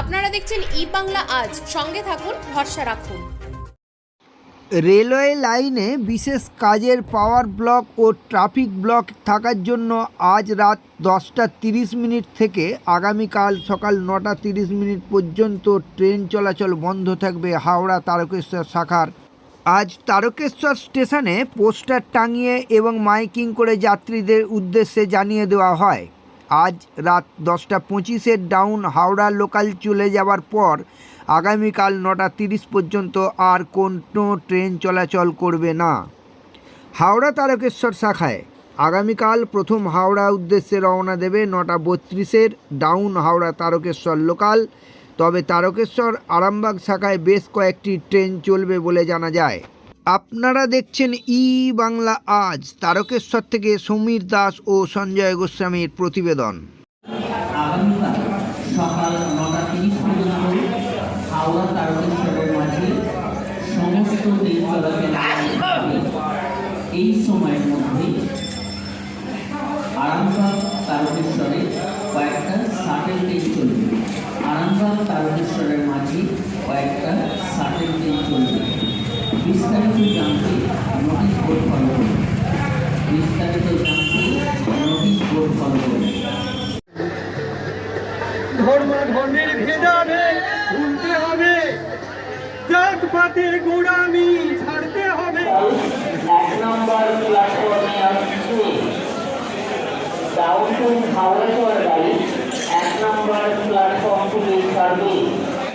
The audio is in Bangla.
আপনারা দেখছেন ই বাংলা আজ। সঙ্গে থাকুন, ভরসা রাখুন। রেলওয়ে লাইনে বিশেষ কাজের পাওয়ার ব্লক ও ট্রাফিক ব্লক থাকার জন্য আজ রাত দশটা তিরিশ মিনিট থেকে আগামীকাল সকাল নটা তিরিশ মিনিট পর্যন্ত ট্রেন চলাচল বন্ধ থাকবে হাওড়া তারকেশ্বর শাখার। আজ তারকেশ্বর স্টেশনে পোস্টার টাঙিয়ে এবং মাইকিং করে যাত্রীদের উদ্দেশ্যে জানিয়ে দেওয়া হয়। আজ রাত দশটা পঁচিশের ডাউন হাওড়া লোকাল চলে যাওয়ার পর আগামীকাল নটা তিরিশ পর্যন্ত আর কোনো ট্রেন চলাচল করবে না। হাওড়া তারকেশ্বর শাখায় আগামীকাল প্রথম হাওড়া উদ্দেশ্যে রওনা দেবে নটা বত্রিশের ডাউন হাওড়া তারকেশ্বর লোকাল তবে তারকেশ্বর আরামবাগ শাখায় বেশ কয়েকটি ট্রেন চলবে বলে জানা যায়। আপনারা দেখছেন ই বাংলা আজ, তারকেশ্বর থেকে সমীর দাস ও সঞ্জয় গোস্বামীর প্রতিবেদন। এই সময়ের মধ্যে আরামবাগ তারকেশ্বরে কয়েকটা চলবে। আরামবাগ তারকেশ্বরের মাঝে কয়েকটা শাটেল ট্রেন চলবে বিস্তারিত জানতে নোটিশ বোর্ড ফলো করুন বিস্তারিত জানতে নোটিশ বোর্ড ফলো করুন ধর্ম ধর্মের ভেদাভে ভুলতে হবে। জাত পাতের গোড়ামি ছাড়তে হবে। এক নম্বর প্ল্যাটফর্মে আসছে ডাউন টু হাওড়া চড় গাড়ি এক নম্বর প্ল্যাটফর্ম থেকে ছাড়বে